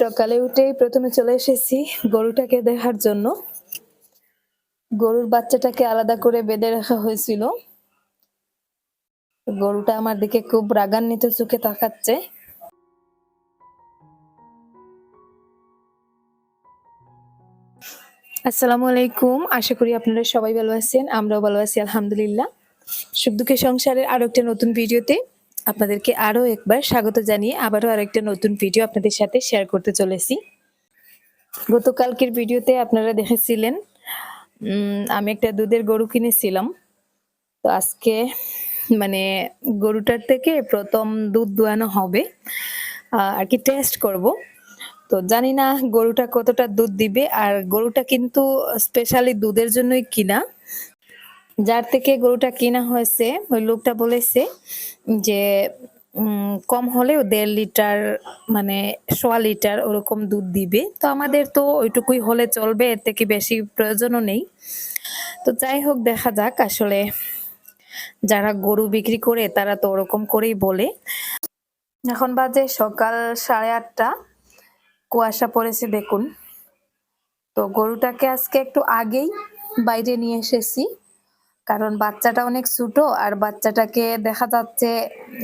সকালে উঠেই প্রথমে চলে এসেছি গরুটাকে দেখার জন্য। গরুর বাচ্চাটাকে আলাদা করে বেঁধে রাখা হয়েছিল। গরুটা আমার দিকে খুব রাগান্বিত চোখে তাকাচ্ছে। আসসালামু আলাইকুম, আশা করি আপনারা সবাই ভালো আছেন, আমরাও ভালো আছি, আলহামদুলিল্লাহ। সুখ দুঃখের সংসারের আরও একটা নতুন ভিডিওতে আপনাদেরকে আরও একবার স্বাগত জানিয়ে আবারও আরেকটা নতুন ভিডিও আপনাদের সাথে শেয়ার করতে চলেছি। গতকালকের ভিডিওতে আপনারা দেখেছিলেন আমি একটা দুধের গরু কিনেছিলাম। তো আজকে মানে গরুটার থেকে প্রথম দুধ দোয়ানো হবে আর কি টেস্ট করব। তো জানি না গরুটা কতটা দুধ দিবে, আর গরুটা কিন্তু স্পেশালি দুধের জন্যই কিনা। যার থেকে গরুটা কিনা হয়েছে, ওই লোকটা বলেছে যে কম হলেও দেড় লিটার মানে সোয়া লিটার ওরকম দুধ দিবে। তো আমাদের তো ওইটুকুই হলে চলবে, এর থেকে বেশি প্রয়োজনও নেই। তো যাই হোক, দেখা যাক। আসলে যারা গরু বিক্রি করে, তারা তো ওরকম করেই বলে। এখন বাজে সকাল সাড়ে আটটা। কুয়াশা পড়েছে, দেখুন। তো গরুটাকে আজকে একটু আগেই বাইরে নিয়ে এসেছি। কারণ বাচ্চাটা অনেক ছোটো আর বাচ্চাটাকে দেখা যাচ্ছে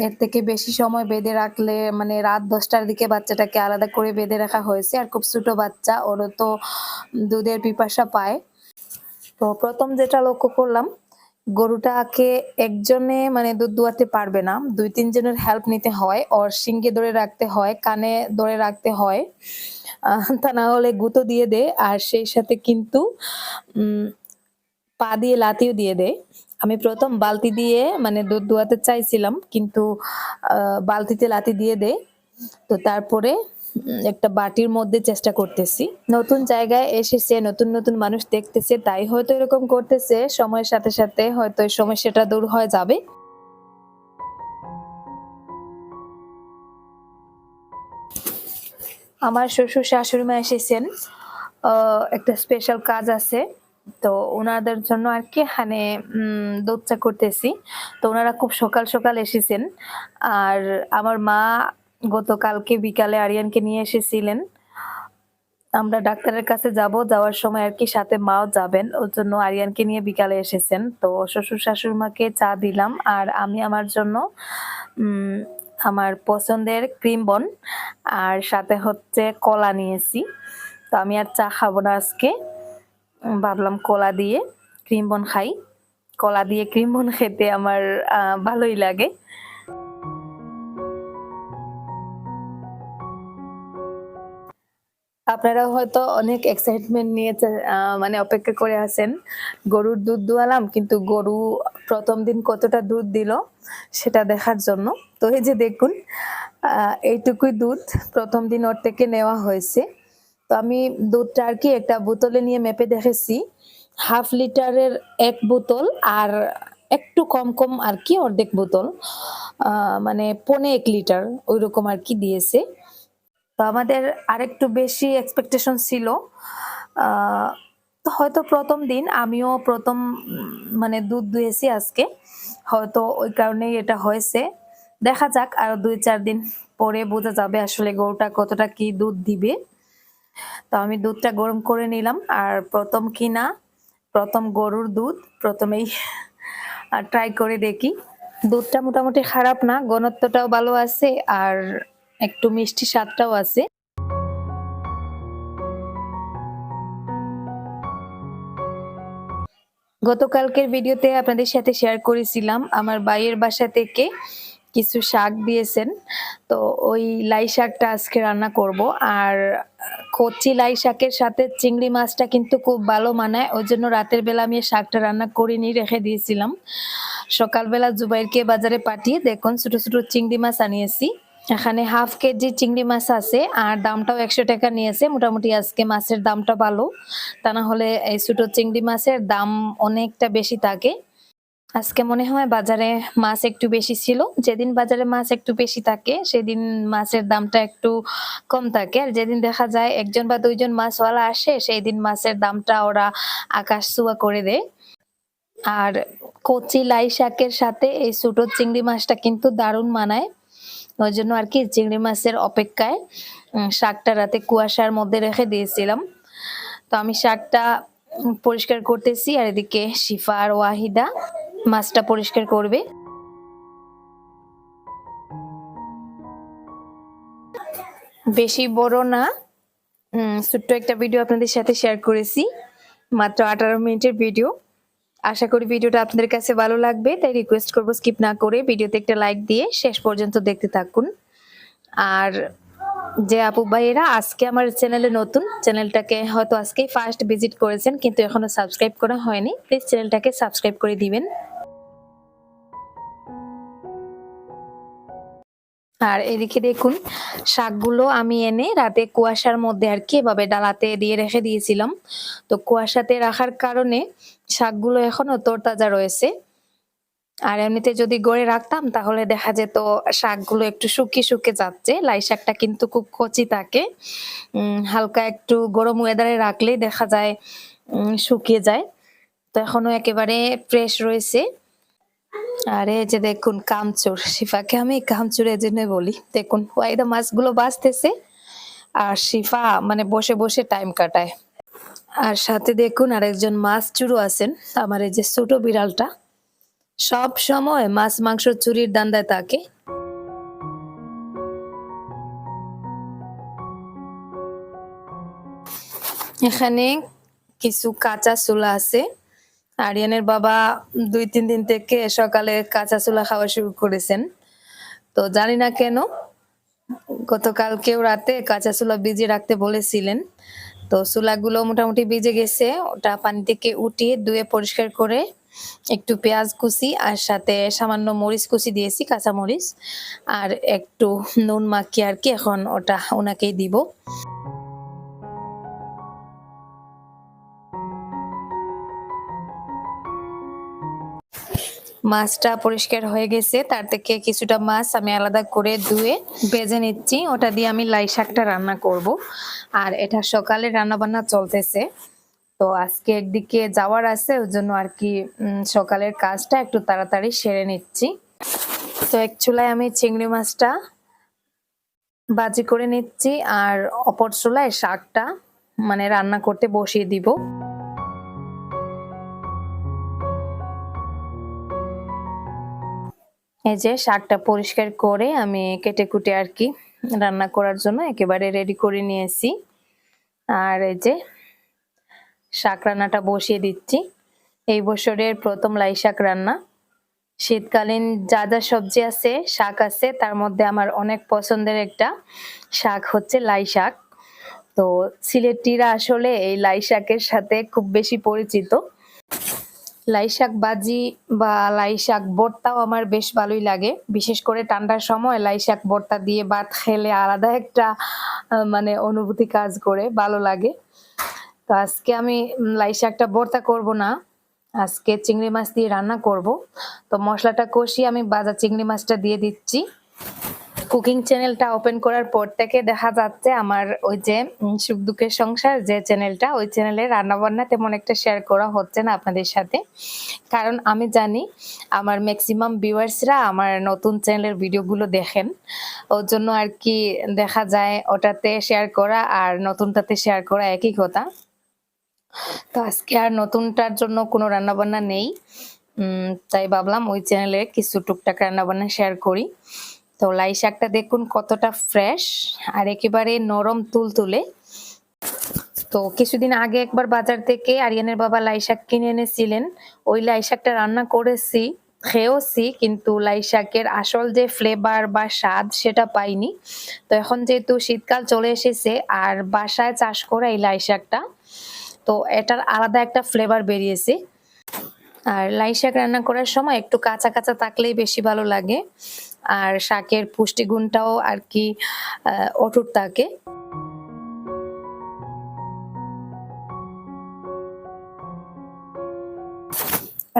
এর থেকে বেশি সময় বেঁধে রাখলে মানে রাত দশটার দিকে বাচ্চাটাকে আলাদা করে বেঁধে রাখা হয়েছে আর খুব ছোট বাচ্চা, ওরও তো দুধের পিপাসা পায়। তো প্রথম যেটা লক্ষ্য করলাম, গরুটাকে একজনে মানে দুধ দুয়াতে পারবে না, দুই তিনজনের হেল্প নিতে হয়, ওর সিঙ্গে ধরে রাখতে হয়, কানে ধরে রাখতে হয়। তা না হলে গুঁতো দিয়ে দে, আর সেই সাথে কিন্তু পা দিয়ে লাতিও দিয়ে দেয়। আমি প্রথম বালতি দিয়ে মানে দুধ দোয়াতে চাইছিলাম, কিন্তু বালতিতে লাতি দিয়ে দেয়। তো তারপরে একটা বাটির মধ্যে চেষ্টা করতেছি। নতুন জায়গায় এসেছে, নতুন নতুন মানুষ দেখতেছে, তাই হয়তো এরকম করতেছে, সময়ের সাথে সাথে হয়তো সমস্যাটা দূর হয়ে যাবে। আমার শ্বশুর শাশুড়ি মা এসেছেন একটা স্পেশাল কাজ আছে। তো ওনাদের জন্য আর কি এখানে দুধ চা করতেছি। তো ওনারা খুব সকাল সকাল এসেছেন। আর আমার মা গতকালকে বিকালে আরিয়ানকে নিয়ে এসেছিলেন। আমরা ডাক্তারের কাছে যাব, যাওয়ার সময় আর কি সাথে মাও যাবেন। ওর জন্য আরিয়ানকে নিয়ে বিকালে এসেছেন। তো শ্বশুর শাশুড়ি মাকে চা দিলাম। আর আমি আমার জন্য আমার পছন্দের ক্রিম বন আর সাথে হচ্ছে কলা নিয়েছি। তো আমি আর চা খাব না আজকে। ভাবলাম কলা দিয়ে ক্রিম বন খাই। কলা দিয়ে ক্রিম বন খেতে আমার ভালোই লাগে। আপনারা হয়তো অনেক এক্সাইটমেন্ট নিয়ে মানে অপেক্ষা করে আছেন। গরুর দুধ দোয়ালাম, কিন্তু গরু প্রথম দিন কতটা দুধ দিল সেটা দেখার জন্য। তো এই যে দেখুন এইটুকুই দুধ প্রথম দিন ওর থেকে নেওয়া হয়েছে। তো আমি দুধটা আর কি একটা বোতলে নিয়ে মেপে দেখেছি। হাফ লিটারের এক বোতল আর একটু কম কম আর কি অর্ধেক বোতল মানে পনে এক লিটার ওই রকম আর কি দিয়েছে। তো আমাদের আরেকটু বেশি এক্সপেকটেশন ছিল হয়তো প্রথম দিন আমিও প্রথম মানে দুধ দুয়েছি আজকে। হয়তো ওই কারণেই এটা হয়েছে। দেখা যাক আর দুই চার দিন পরে বোঝা যাবে আসলে গরুটা কতটা কি দুধ দিবে। তো আমি দুধটা গরম করে নিলাম। আর প্রথম কিনা, প্রথম গরুর দুধ, প্রথমেই ট্রাই করে দেখি। দুধটা মোটামুটি খারাপ না, ঘনত্বটাও ভালো আছে আর একটু মিষ্টি স্বাদটাও আছে। গতকালকের ভিডিওতে আপনাদের সাথে শেয়ার করেছিলাম, আমার বাইয়ের বাসা থেকে কিছু শাক দিয়েছেন। তো ওই লাই শাকটা আজকে রান্না করব। আর কচি লাই শাকের সাথে চিংড়ি মাছটা কিন্তু খুব ভালো মানায়। ওই জন্য রাতের বেলা আমি শাকটা রান্না করিনি, রেখে দিয়েছিলাম। সকালবেলা জুবাইরকে বাজারে পাঠিয়ে দেখুন, ছোট ছোট চিংড়ি মাছ আনিয়েছি। এখানে হাফ কেজি চিংড়ি মাছ আছে আর দামটাও একশো টাকা নিয়েছে। মোটামুটি আজকে মাছের দামটা ভালো। তা না হলে এই ছোটো চিংড়ি মাছের দাম অনেকটা বেশি থাকে। আজকে মনে হয় বাজারে মাছ একটু বেশি ছিল। যেদিন বাজারে মাছ একটু বেশি থাকে, সেদিন মাছের দামটা একটু কম থাকে। আর যেদিন দেখা যায় একজন বা দুইজন মাছওয়ালা আসে সেই দিন মাছের দামটা ওরা আকাশ ছোঁয়া করে দেয়। আর কচি লাই শাকের সাথে এই ছোট চিংড়ি মাছটা কিন্তু দারুণ মানায়। ওই জন্য আর কি চিংড়ি মাছের অপেক্ষায় শাকটা রাতে কুয়াশার মধ্যে রেখে দিয়েছিলাম। তো আমি শাকটা পরিষ্কার করতেছি, আর এদিকে শিফা আর ওয়াহিদা মাছটা পরিষ্কার করবে। বেশি বড় না। ছোট্ট একটা ভিডিও আপনাদের সাথে শেয়ার করেছি। মাত্র আঠারো মিনিটের ভিডিও আশা করি ভিডিওটা আপনাদের কাছে ভালো লাগবে, তাই রিকোয়েস্ট করব স্কিপ না করে ভিডিওতে একটা লাইক দিয়ে শেষ পর্যন্ত দেখতে থাকুন। আর যে আপু ভাইয়েরা, আজকে আমার চ্যানেলে নতুন, চ্যানেলটাকে হয়তো আজকেই ফার্স্ট ভিজিট করেছেন, কিন্তু এখনও সাবস্ক্রাইব করা হয়নি প্লিজ চ্যানেলটাকে সাবস্ক্রাইব করে দিবেন। আর এদিকে দেখুন, শাকগুলো আমি এনে রাতে কুয়াশার মধ্যে আর কি এভাবে ডালাতে দিয়ে রেখে দিয়েছিলাম। তো কুয়াশাতে রাখার কারণে শাকগুলো এখনও তরতাজা রয়েছে। আর এমনিতে যদি গড়ে রাখতাম, তাহলে দেখা যেত শাকগুলো একটু শুকিয়ে শুকিয়ে যাচ্ছে। লাই শাকটা কিন্তু খুব কচি থাকে। হালকা একটু গরম ওয়েদারে রাখলেই দেখা যায় শুকিয়ে যায়। তো এখনও একেবারে ফ্রেশ রয়েছে। আর এই যে দেখুন, কামচুর। শিফাকে আমি কামচুর এই বলি। দেখুন ওয়াইদা মাছগুলো বাঁচতেছে, আর শিফা মানে বসে বসে টাইম কাটায়। আর সাথে দেখুন, আরেকজন মাছ চুরু আছেন, আমার এই যে ছোট বিড়ালটা। সব সময় মাছ মাংস চুরির দান্দায় থাকে। এখানে কিছু কাঁচা চুলা আছে। আরিয়ানের বাবা দুই, তিন দিন থেকে সকালে কাঁচা চুলা খাওয়া শুরু করেছেন। তো জানি না কেন, গতকালকেও রাতে কাঁচা চুলা ভিজিয়ে রাখতে বলেছিলেন। তো চুলাগুলো মোটামুটি ভিজে গেছে, ওটা পানি থেকে উঠিয়ে ধুয়ে পরিষ্কার করে একটু পেঁয়াজ কুচি আর সাথে সামান্য মরিচ কুচি দিয়েছি, কাঁচা মরিচ। আর একটু নুন মাখিয়ে আর কি এখন ওটা ওনাকেই দিব। মাছটা পরিষ্কার হয়ে গেছে, তার থেকে কিছুটা মাছ আমি আলাদা করে ধুয়ে ভেজে নিচ্ছি। ওটা দিয়ে আমি লাই শাকটা রান্না করব। আর এটা সকালে রান্না বান্না চলতেছে। তো আজকে একদিকে যাওয়ার আছে, ওই জন্য আর কি সকালের কাজটা একটু তাড়াতাড়ি সেরে নিচ্ছি। তো এক চুলায় আমি চিংড়ি মাছটা বাজি করে নিচ্ছি, আর অপর চুলায় শাকটা মানে রান্না করতে বসিয়ে দিব। এই যে শাকটা পরিষ্কার করে আমি কেটে কুটে আর কি রান্না করার জন্য একেবারে রেডি করে নিয়েছি। আর এই যে শাক রান্নাটা বসিয়ে দিচ্ছি। এই বছরের প্রথম লাই শাক রান্না। শীতকালীন যা যা সবজি আছে, শাক আছে, তার মধ্যে আমার অনেক পছন্দের একটা শাক হচ্ছে লাই শাক। তো সিলেটিরা আসলে এই লাই শাকের সাথে খুব বেশি পরিচিত। লাই শাক বাজি বা লাই শাক ভর্তাও আমার বেশ ভালোই লাগে। বিশেষ করে ঠান্ডার সময় লাই শাক ভর্তা দিয়ে ভাত খেলে আলাদা একটা মানে অনুভূতি কাজ করে, ভালো লাগে। তো আজকে আমি লাই শাকটা ভর্তা করব না, আজকে চিংড়ি মাছ দিয়ে রান্না করব। তো মশলাটা কষিয়ে আমি বাজা চিংড়ি মাছটা দিয়ে দিচ্ছি। কুকিং চ্যানেলটা ওপেন করার পর থেকে দেখা যাচ্ছে আমার ওই যে সুখ দুঃখের সংসার যে চ্যানেলটা ওই চ্যানেলে রান্না বান্না তেমন একটা শেয়ার করা হচ্ছে না আপনাদের সাথে। কারণ আমি জানি আমার ম্যাক্সিমাম ভিউয়ার্সরা আমার নতুন চ্যানেলের ভিডিওগুলো দেখেন। ওর জন্য আর কি দেখা যায় ওটাতে শেয়ার করা আর নতুনটাতে শেয়ার করা একই কথা। তো আজকে আর নতুনটার জন্য কোনো রান্নাবান্না নেই। তাই ভাবলাম ওই চ্যানেলে কিছু টুকটাক রান্নাবান্না শেয়ার করি। তো লাই শাকটা দেখুন কতটা ফ্রেশ আর একেবারে নরম তুলতুলে। তো কিছুদিন আগে একবার বাজার থেকে আরিয়ানের বাবা লাই শাক কিনে এনেছিলেন। ওই লাই শাকটা রান্না করেছি, খেয়েওছি, কিন্তু লাই শাকের আসল যে ফ্লেভার বা স্বাদ সেটা পাইনি। তো এখন যেহেতু শীতকাল চলে এসেছে আর বাসায় চাষ করা এই লাই শাকটা, তো এটার আলাদা একটা ফ্লেভার বেরিয়েছে। আর লাই শাক রান্না করার সময় একটু কাঁচা কাঁচা থাকলেই বেশি ভালো লাগে। আর শাকের পুষ্টিগুণটাও আর কি অটুট থাকে।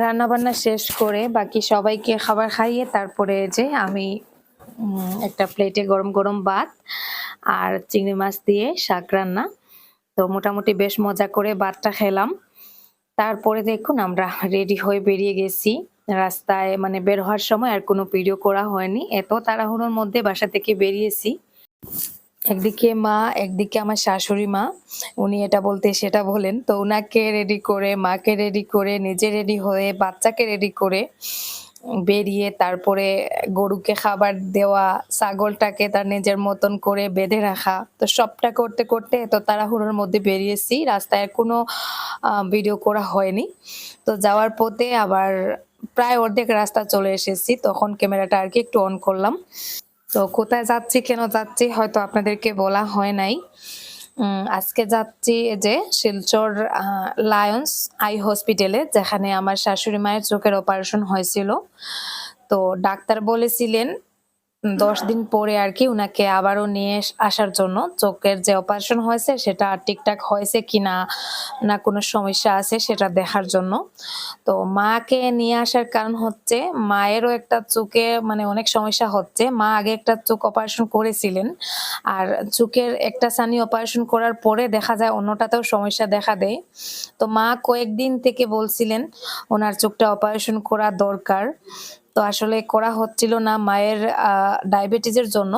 রান্না বান্না শেষ করে বাকি সবাইকে খাবার খাইয়ে তারপরে যে আমি একটা প্লেটে গরম গরম ভাত আর চিংড়ি মাছ দিয়ে শাক রান্না। তো মোটামুটি বেশ মজা করে ভাতটা খেলাম। তারপরে দেখুন, আমরা রেডি হয়ে বেরিয়ে গেছি। রাস্তায় মানে বের হওয়ার সময় আর কোনো ভিডিও করা হয়নি। এত তাড়াহুড়োর মধ্যে বাসা থেকে বেরিয়েছি। একদিকে মা, একদিকে আমার শাশুড়ি মা। উনি এটা বলতে, সেটা বলেন। তো ওনাকে রেডি করে, মাকে রেডি করে, নিজে রেডি হয়ে, বাচ্চাকে রেডি করে বেরিয়ে তারপরে গরুকে খাবার দেওয়া, ছাগলটাকে তার নিজের মতন করে বেঁধে রাখা। তো সবটা করতে করতে তো তাড়াহুড়োর মধ্যে বেরিয়েছি। রাস্তায় কোনো ভিডিও করা হয়নি। তো যাওয়ার পথে আবার প্রায় অর্ধেক রাস্তা চলে এসেছি। তখন ক্যামেরাটা আর কি একটু অন করলাম। তো কোথায় যাচ্ছি, কেন যাচ্ছি, হয়তো আপনাদেরকে বলা হয় নাই। আজকে যাচ্ছি যে শিলচর লায়ন্স আই হসপিটালে যেখানে আমার শাশুড়ি মায়ের চোখের অপারেশন হয়েছিল। তো ডাক্তার বলেছিলেন দশ দিন পরে আর কি উনাকে আবারও নিয়ে আসার জন্য। চোখের যে অপারেশন হয়েছে, সেটা ঠিকঠাক হয়েছে কিনা না কোনো সমস্যা আছে, সেটা দেখার জন্য। তো মাকে নিয়ে আসার কারণ হচ্ছে, মায়েরও একটা চোখে মানে অনেক সমস্যা হচ্ছে। মা আগে একটা চোখ অপারেশন করেছিলেন, আর চোখের একটা সানি অপারেশন করার পরে দেখা যায় অন্যটাতেও সমস্যা দেখা দেয়। তো মা কয়েকদিন থেকে বলছিলেন, ওনার চোখটা অপারেশন করা দরকার। তো আসলে করা হচ্ছিল না মায়ের ডায়াবেটিসের জন্য।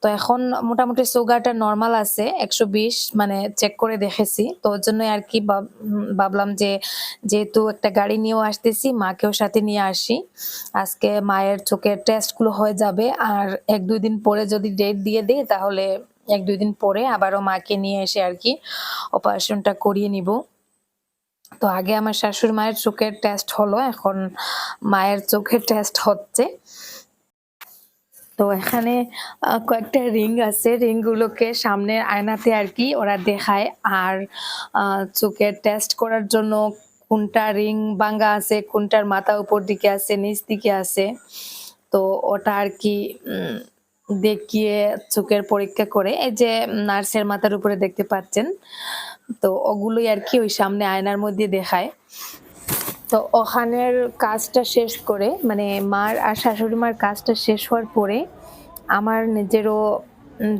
তো এখন মোটামুটি সুগারটা নর্মাল আছে, একশো বিশ মানে চেক করে দেখেছি। তো ওর জন্য আর কি ভাব- ভাবলাম যে যেহেতু একটা গাড়ি নিয়েও আসতেছি, মাকেও সাথে নিয়ে আসি। আজকে মায়ের চোখের টেস্টগুলো হয়ে যাবে। আর এক দুই দিন পরে যদি ডেট দিয়ে দেয় তাহলে এক দুই দিন পরে আবারও মাকে নিয়ে এসে আর কি অপারেশনটা করিয়ে নিব। তো আগে আমার শাশুড়ি মায়ের চোখের টেস্ট হলো, এখন মায়ের চোখের টেস্ট হচ্ছে। তো এখানে কয়েকটা রিং আছে, রিংগুলোকে সামনের আয়নাতে আর কি ওরা দেখায়। আর চোখের টেস্ট করার জন্য কোনটা রিং ভাঙ্গা আছে, কোনটার মাথা উপর দিকে আছে, নিচ দিকে আছে। তো ওটা আর কি দেখিয়ে চোখের পরীক্ষা করে। এই যে নার্সের মাথার উপরে দেখতে পাচ্ছেন তো ওগুলোই আর কি ওই সামনে আয়নার মধ্যে দেখায়। তো ওখানের কাজটা শেষ করে মানে মার আর শাশুড়ি মার কাজটা শেষ হওয়ার পরে আমার নিজেরও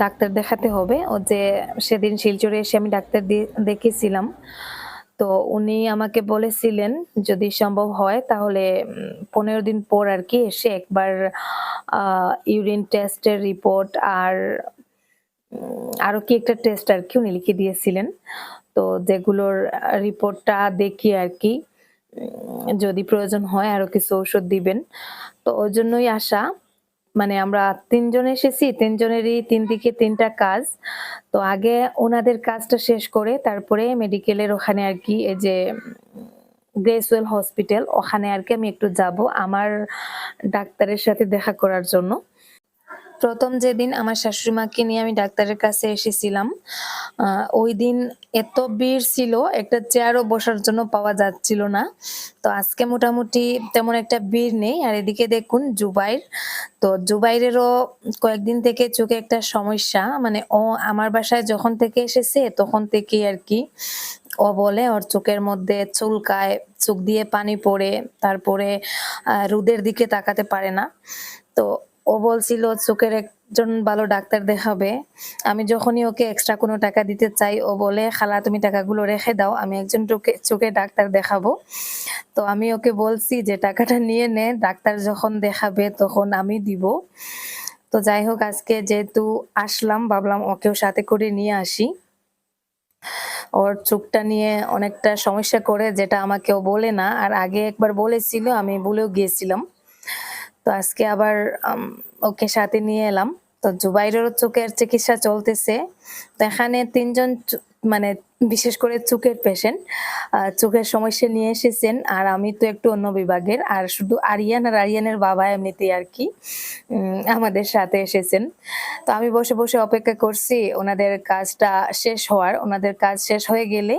ডাক্তার দেখাতে হবে। ও যে সেদিন শিলচরে এসে আমি ডাক্তার দেখেছিলাম। তো উনি আমাকে বলেছিলেন, যদি সম্ভব হয় তাহলে পনেরো দিন পর আর কি এসে একবার ইউরিন টেস্টের রিপোর্ট আর উম, আরও কি একটা টেস্ট আর কি উনি লিখে দিয়েছিলেন। তো যেগুলোর রিপোর্টটা দেখি আর কি। যদি প্রয়োজন হয় আরও কিছু ওষুধ দিবেন। তো ওই জন্যই আসা মানে আমরা তিনজন এসেছি তিনজনেরই তিন দিকে তিনটা কাজ। তো আগে ওনাদের কাজটা শেষ করে তারপরে মেডিকেলের ওখানে আর কি এই যে গ্রেসওয়েল হসপিটাল ওখানে আর কি আমি একটু যাব আমার ডাক্তারের সাথে দেখা করার জন্য। প্রথম যেদিন আমার শাশুড়ি মাকে নিয়ে আমি ডাক্তারের কাছে এসেছিলাম ওই দিন এত ভিড় ছিল, একটা চেয়ারও বসার জন্য পাওয়া যাচ্ছিল না। তো আজকে মোটামুটি তেমন একটা ভিড় নেই। আর এদিকে দেখুন জুবাইর, তো জুবাইরেরও কয়েকদিন থেকে চোখে একটা সমস্যা মানে ও আমার বাসায় যখন থেকে এসেছে, তখন থেকেই আর কি ও বলে ওর চোখের মধ্যে চুলকায়, চোখ দিয়ে পানি পড়ে, তারপরে রোদের দিকে তাকাতে পারে না। তো ও বলছিল, চোখের একজন ভালো ডাক্তার দেখাবে। আমি যখনই ওকে এক্সট্রা কোনো টাকা দিতে চাই, ও বলে, খালা, তুমি টাকাগুলো রেখে দাও, আমি একজন চোখে চোখে ডাক্তার দেখাবো। তো আমি ওকে বলছি যে, টাকাটা নিয়ে নে, ডাক্তার যখন দেখাবে তখন আমি দিব। তো যাই হোক, আজকে যেহেতু আসলাম, ভাবলাম ওকেও সাথে করে নিয়ে আসি। ওর চোখটা নিয়ে অনেকটা সমস্যা করে, যেটা আমাকে ও বলে না। আর আগে একবার বলেছিল, আমি বলেও গিয়েছিলাম। তো আজকে আবার ওকে সাথে নিয়ে এলাম। তো জুবাইরেরও চোখের চিকিৎসা চলতেছে। তো এখানে তিনজন মানে বিশেষ করে চোখের পেশেন্ট চোখের সমস্যা নিয়ে এসেছেন। আর আমি তো একটু অন্য বিভাগের। আর শুধু আরিয়ান আর আরিয়ানের বাবা এমনিতেই আর কি আমাদের সাথে এসেছেন। তো আমি বসে বসে অপেক্ষা করছি, ওনাদের কাজটা শেষ হওয়ার। ওনাদের কাজ শেষ হয়ে গেলে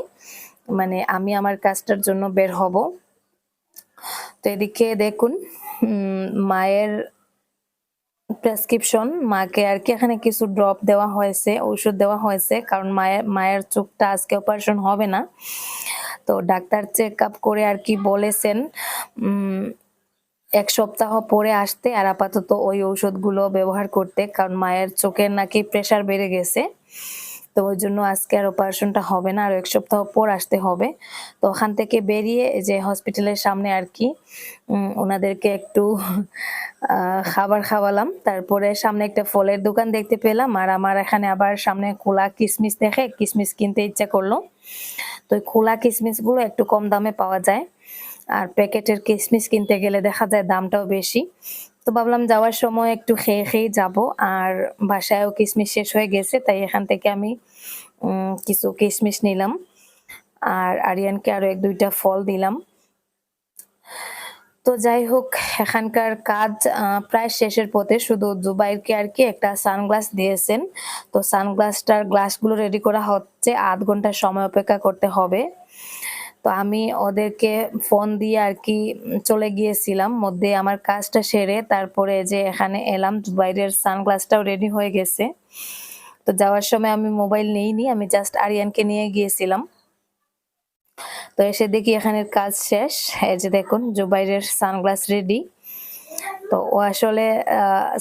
মানে আমি আমার কাজটার জন্য বের হব। তো এদিকে দেখুন মায়ের প্রেসক্রিপশন মাকে আর কি এখানে কিছু ড্রপ দেওয়া হয়েছে, ঔষধ দেওয়া হয়েছে, কারণ মায়ের মায়ের চোখটা আজকে অপারেশন হবে না। তো ডাক্তার চেক আপ করে আর কি বলেছেন এক সপ্তাহ পরে আসতে আর আপাতত ওই ঔষধগুলো ব্যবহার করতে, কারণ মায়ের চোখের নাকি প্রেসার বেড়ে গেছে। তো ওই জন্য আজকে আর অপারেশনটা হবে না, আর এক সপ্তাহ পর আসতে হবে। তো ওখান থেকে বেরিয়ে যে হসপিটালের সামনে আর কি ওনাদেরকে একটু খাবার খাওয়ালাম। তারপরে সামনে একটা ফলের দোকান দেখতে পেলাম, আর আমার এখানে আবার সামনে খোলা কিসমিস দেখে কিসমিস কিনতে ইচ্ছা করল। তো খোলা কিসমিসগুলো একটু কম দামে পাওয়া যায়, আর প্যাকেটের কিসমিস কিনতে গেলে দেখা যায় দামটাও বেশি। তো ভাবলাম যাওয়ার সময় একটু খেয়ে খেয়ে যাব। আর বাসায়ও কিসমিস শেষ হয়ে গেছে, তাই এখান থেকে আমি কিছু কিশমিশ নিলাম। আর আরিয়ানকে আরও এক দুইটা ফল দিলাম। তো যাই হোক, এখানকার কাজ প্রায় শেষের পথে। শুধু জুবাইরকে আর কি একটা সানগ্লাস দিয়েছেন। তো সানগ্লাসটার গ্লাসগুলো রেডি করা হচ্ছে। আধ ঘণ্টা সময় অপেক্ষা করতে হবে। তো আমি ওদেরকে ফোন দিয়ে আর কি চলে গিয়েছিলাম। মধ্যে আমার কাজটা সেরে তারপরে যে এখানে এলাম, বাইরের সানগ্লাসটাও রেডি হয়ে গেছে। তো যাওয়ার সময় আমি মোবাইল নিইনি, আমি জাস্ট আরিয়ানকে নিয়ে গিয়েছিলাম। তো এসে দেখি এখানের কাজ শেষ। এই যে দেখুন জুবাইরের সানগ্লাস রেডি তো ও আসলে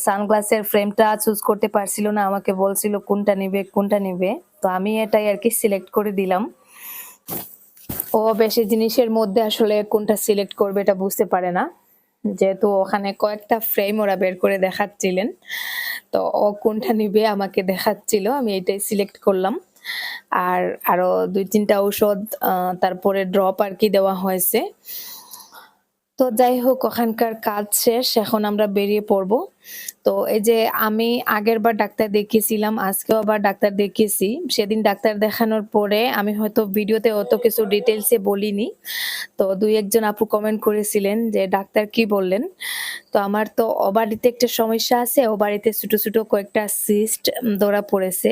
সানগ্লাসের ফ্রেমটা চুজ করতে পারছিল না, আমাকে বলছিল কোনটা নিবে কোনটা নিবে। তো আমি এটাই আর কি সিলেক্ট করে দিলাম। ও বেশি জিনিসের মধ্যে আসলে কোনটা সিলেক্ট করবে এটা বুঝতে পারে না। যেহেতু ওখানে কয়েকটা ফ্রেম ওরা বের করে দেখাচ্ছিলেন, তো ও কোনটা নিবে আমাকে দেখাচ্ছিল, আমি এটাই সিলেক্ট করলাম। আর আরও দুই তিনটা ঔষধ তারপরে ড্রপ আর কি দেওয়া হয়েছে। তো যাই হোক, ওখানকার কাজ শেষ, এখন আমরা বেরিয়ে পড়ব। তো এই যে আমি আগের বার ডাক্তার দেখিয়েছিলাম, আজকেও আবার ডাক্তার দেখিয়েছি। সেদিন ডাক্তার দেখানোর পরে আমি হয়তো ভিডিওতে অত কিছু ডিটেলসে বলিনি। তো দুই একজন আপু কমেন্ট করেছিলেন যে, ডাক্তার কি বললেন? তো আমার তো ও বাড়িতে একটা সমস্যা আছে ও বাড়িতে ছোট ছোট কয়েকটা সিস্ট ধরা পড়েছে।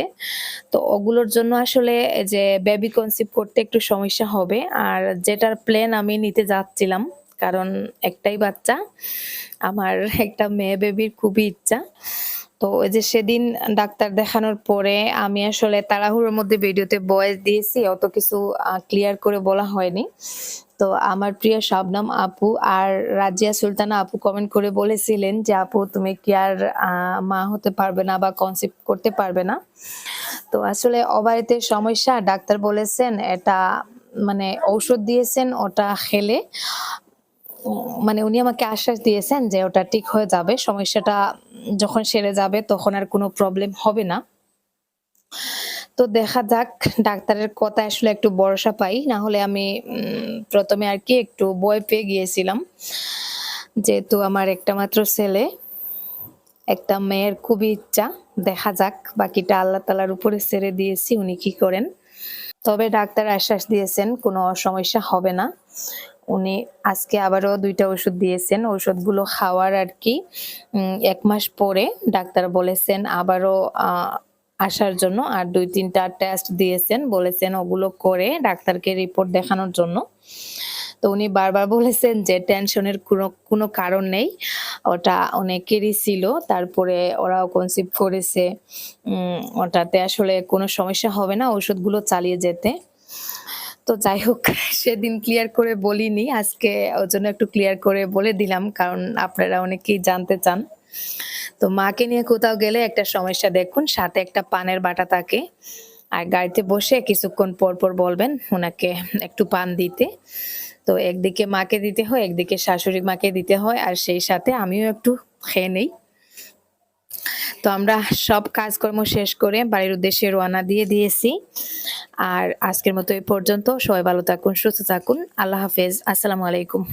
তো ওগুলোর জন্য আসলে যে বেবি কনসিভ করতে একটু সমস্যা হবে। আর যেটার প্ল্যান আমি নিতে যাচ্ছিলাম কারণ একটাই বাচ্চা, আমার একটা মেয়ে বেবির খুবই ইচ্ছা। তো ওই যে সেদিন ডাক্তার দেখানোর পরে আমি আসলে তাড়াহুড়োর মধ্যে ভিডিওতে বয়স দিয়েছি, অত কিছু ক্লিয়ার করে বলা হয়নি। তো আমার প্রিয় শাবনাম আপু আর রাজিয়া সুলতানা আপু কমেন্ট করে বলেছিলেন যে, আপু, তুমি কি আর মা হতে পারবে না বা কনসেপ্ট করতে পারবে না? তো আসলে অবারিতে সমস্যা। ডাক্তার বলেছেন, এটা মানে ঔষধ দিয়েছেন, ওটা খেলে মানে উনি আমাকে আশ্বাস দিয়েছেন যে ওটা ঠিক হয়ে যাবে, সমস্যাটা যখন সেরে যাবে তখন আর কোনো প্রবলেম হবে না। তো দেখা যাক, ডাক্তারের কথা আসলে একটু ভরসা পাই, না হলে আমি প্রথমে আর কি একটু ভয় পেয়ে গিয়েছিলাম। যেহেতু আমার একটা মাত্র ছেলে, একটা মেয়ের খুবই ইচ্ছা, দেখা যাক বাকিটা আল্লাহ তালার উপরে ছেড়ে দিয়েছি, উনি কি করেন। তবে ডাক্তার আশ্বাস দিয়েছেন, কোনো সমস্যা হবে না। উনি আজকে আবারও দুইটা ওষুধ দিয়েছেন। ওষুধগুলো খাওয়ার আর কি এক মাস পরে ডাক্তার বলেছেন আবারও আসার জন্য আর দুই তিনটা টেস্ট দিয়েছেন, বলেছেন ওগুলো করে ডাক্তারকে রিপোর্ট দেখানোর জন্য। তো উনি বারবার বলেছেন যে টেনশনের কোনো কোনো কারণ নেই। ওটা অনেকেরই ছিল, তারপরে ওরাও কনসিভ করেছে। ওটাতে আসলে কোনো সমস্যা হবে না, ওষুধগুলো চালিয়ে যেতে। তো যাই হোক, সেদিন ক্লিয়ার করে বলিনি। আজকে ওর জন্য একটু ক্লিয়ার করে বলে দিলাম, কারণ আপনারা অনেকেই জানতে চান। তো মাকে নিয়ে কোথাও গেলে একটা সমস্যা দেখুন, সাথে একটা পানের বাটা থাকে। আর গাড়িতে বসে কিছুক্ষণ পর পর বলবেন ওনাকে একটু পান দিতে। তো একদিকে মাকে দিতে হয়, একদিকে শাশুড়ি মাকে দিতে হয়, আর সেই সাথে আমিও একটু খেয়ে নেই। তো আমরা সব কাজকর্ম শেষ করে বাড়ির উদ্দেশ্যে রওনা দিয়ে দিয়েছি। আর আজকের মতো এই পর্যন্ত সবাই ভালো থাকুন, সুস্থ থাকুন। আল্লাহ হাফেজ। আসসালামু আলাইকুম।